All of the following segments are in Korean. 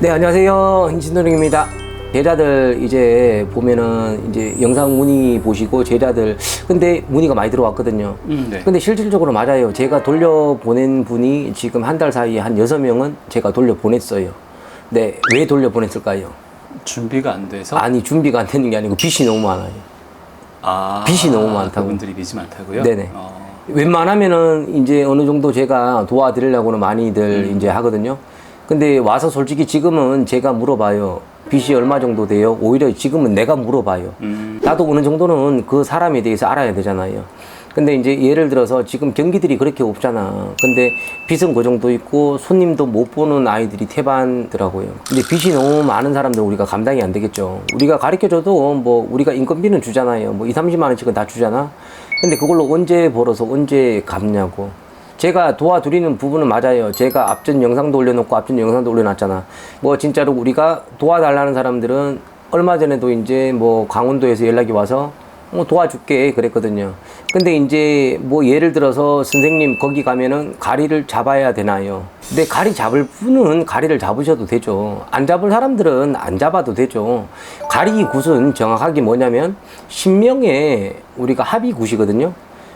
네, 안녕하세요. 신도령입니다. 제자들 이제 보면은 이제 영상 문의 보시고 제자들 근데 문의가 많이 들어왔거든요. 음, 네. 근데 실질적으로 맞아요. 제가 돌려보낸 분이 지금 한 달 사이에 한 여섯 명은 제가 돌려보냈어요. 네, 왜 돌려보냈을까요? 준비가 안 돼서 아니, 준비가 안 되는 게 아니고 빚이 너무 많아요. 아, 빚이 너무 많다고. 그분들이 빚이 많다고요? 네네. 어, 웬만하면은 이제 어느 정도 제가 도와드리려고는 많이들 음. 이제 하거든요. 근데 와서 솔직히 지금은 제가 물어봐요. 빚이 얼마 정도 돼요? 오히려 지금은 내가 물어봐요. 음, 나도 어느 정도는 그 사람에 대해서 알아야 되잖아요. 근데 이제 예를 들어서 지금 경기들이 그렇게 없잖아. 근데 빚은 그 정도 있고 손님도 못 보는 아이들이 태반더라고요. 근데 빚이 너무 많은 사람들 우리가 감당이 안 되겠죠. 우리가 가르쳐 줘도 뭐 우리가 인건비는 주잖아요. 뭐 2, 30만 원씩은 다 주잖아. 근데 그걸로 언제 벌어서 언제 갚냐고. 제가 도와드리는 부분은 맞아요. 제가 앞전 영상도 올려놓고 앞전 영상도 올려놨잖아. 뭐 진짜로 우리가 도와달라는 사람들은 얼마 전에도 이제 뭐 강원도에서 연락이 와서 뭐 도와줄게 그랬거든요. 근데 이제 뭐 예를 들어서 선생님 거기 가면은 가리를 잡아야 되나요? 근데 가리 잡을 분은 가리를 잡으셔도 되죠. 안 잡을 사람들은 안 잡아도 되죠. 가리 굿은 정확하게 뭐냐면 신명의 우리가 합의 굿이거든요.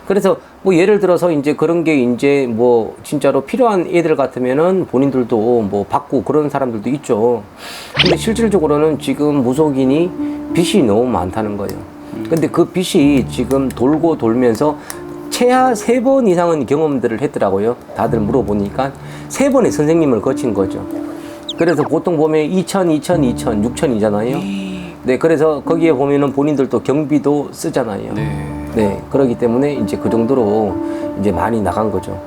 그래서 뭐 예를 들어서 이제 그런 게 이제 뭐 진짜로 필요한 애들 같으면은 본인들도 뭐 받고 그런 사람들도 있죠. 근데 실질적으로는 지금 무속인이 빚이 너무 많다는 거예요. 근데 그 빚이 지금 돌고 돌면서 최하 세 번 이상은 경험들을 했더라고요. 다들 물어보니까 세 번의 선생님을 거친 거죠. 그래서 보통 보면 2천, 2천, 2천, 6천이잖아요. 네, 그래서 거기에 보면은 본인들도 경비도 쓰잖아요. 네. 네, 그렇기 때문에 이제 그 정도로 이제 많이 나간 거죠.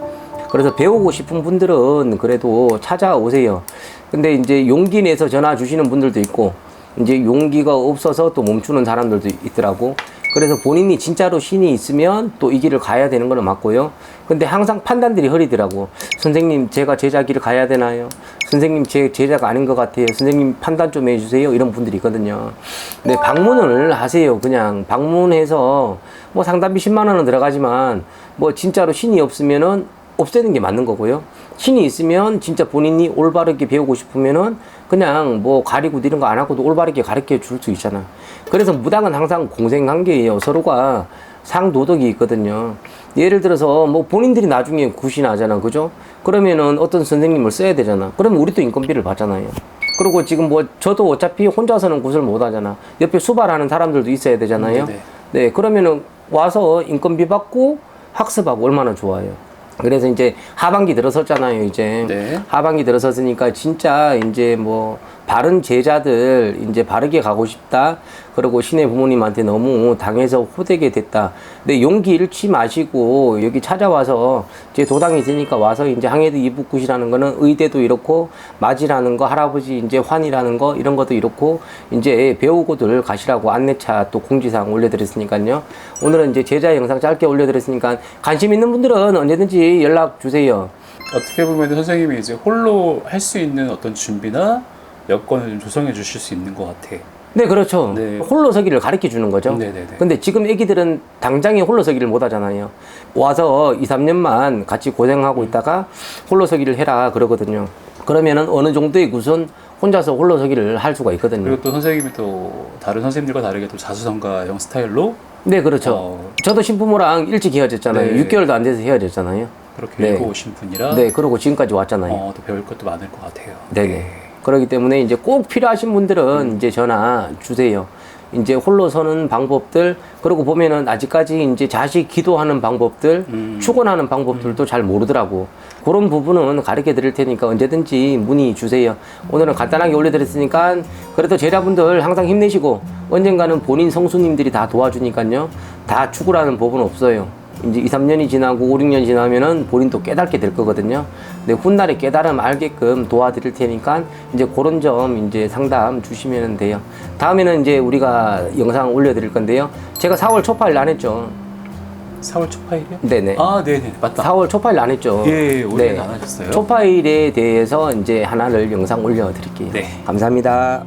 그래서 배우고 싶은 분들은 그래도 찾아오세요. 근데 이제 용기 내서 전화 주시는 분들도 있고, 이제 용기가 없어서 또 멈추는 사람들도 있더라고. 그래서 본인이 진짜로 신이 있으면 또 이 길을 가야 되는 거는 맞고요. 근데 항상 판단들이 흐리더라고. 선생님, 제가 제자 길을 가야 되나요? 선생님, 제 제자가 아닌 것 같아요. 선생님, 판단 좀 해주세요. 이런 분들이 있거든요. 네, 방문을 하세요. 그냥 방문해서 뭐 상담비 10만 원은 들어가지만 뭐 진짜로 신이 없으면은 없애는 게 맞는 거고요. 신이 있으면 진짜 본인이 올바르게 배우고 싶으면은 그냥 뭐 가리고 이런 거 안 하고도 올바르게 가르쳐 줄 수 있잖아. 그래서 무당은 항상 공생 관계예요. 서로가 상도덕이 있거든요. 예를 들어서 뭐 본인들이 나중에 굿이 나잖아. 그죠? 그러면은 어떤 선생님을 써야 되잖아. 그러면 우리도 인건비를 받잖아요. 그리고 지금 뭐 저도 어차피 혼자서는 굿을 못 하잖아. 옆에 수발하는 사람들도 있어야 되잖아요. 음, 네네. 네, 그러면은 와서 인건비 받고 학습하고 얼마나 좋아요. 그래서 이제 하반기 들어섰잖아요, 이제. 네. 하반기 들어섰으니까 진짜 이제 뭐 바른 제자들 이제 바르게 가고 싶다. 그리고 신의 부모님한테 너무 당해서 호되게 됐다. 근데 용기 잃지 마시고 여기 찾아와서 제 도당이 있으니까 와서 이제 항해도 이북굿이라는 거는 의대도 이렇고 맞이라는 거 할아버지 이제 환이라는 거 이런 것도 이렇고 이제 배우고들 가시라고 안내차 또 공지사항 올려드렸으니까요. 오늘은 이제 제자 영상 짧게 올려드렸으니까 관심 있는 분들은 언제든지 연락 주세요. 어떻게 보면 선생님이 이제 홀로 할 수 있는 어떤 준비나 여건을 좀 조성해 주실 수 있는 것 같아. 네, 그렇죠. 네. 홀로 서기를 가르쳐 주는 거죠. 네 네 네. 근데 지금 애기들은 당장에 홀로 서기를 못 하잖아요. 와서 2, 3년만 같이 고생하고 있다가 홀로 서기를 해라 그러거든요. 그러면은 어느 정도의 굿은 혼자서 홀로 서기를 할 수가 있거든요. 그리고 또 선생님이 또 다른 선생님들과 다르게 또 자수성가형 스타일로 네, 그렇죠. 어. 저도 신부모랑 일찍 헤어졌잖아요. 네. 6개월도 안 돼서 헤어졌잖아요. 그렇게 네. 읽어오신 분이라 네, 그러고 지금까지 왔잖아요. 어, 또 배울 것도 많을 것 같아요. 네 네. 그렇기 때문에 이제 꼭 필요하신 분들은 이제 전화 주세요. 이제 홀로 서는 방법들, 그리고 보면은 아직까지 이제 자식 기도하는 방법들, 음. 축원하는 방법들도 잘 모르더라고. 그런 부분은 가르쳐 드릴 테니까 언제든지 문의 주세요. 오늘은 간단하게 올려드렸으니까 그래도 제자분들 항상 힘내시고 언젠가는 본인 성수님들이 다 도와주니까요. 다 축구라는 법은 없어요. 이제 2, 3년이 지나고 5, 6년 지나면은 본인도 깨닫게 될 거거든요. 근데 훗날에 깨달음 알게끔 도와드릴 테니까 이제 그런 점 이제 상담 주시면 돼요. 다음에는 이제 우리가 영상 올려드릴 건데요. 제가 4월 초파일 안 했죠. 4월 초파일이요? 네네. 아, 네네. 맞다. 4월 초파일 안 했죠. 예, 올해는 안 하셨어요? 초파일에 대해서 이제 하나를 영상 올려드릴게요. 네. 감사합니다.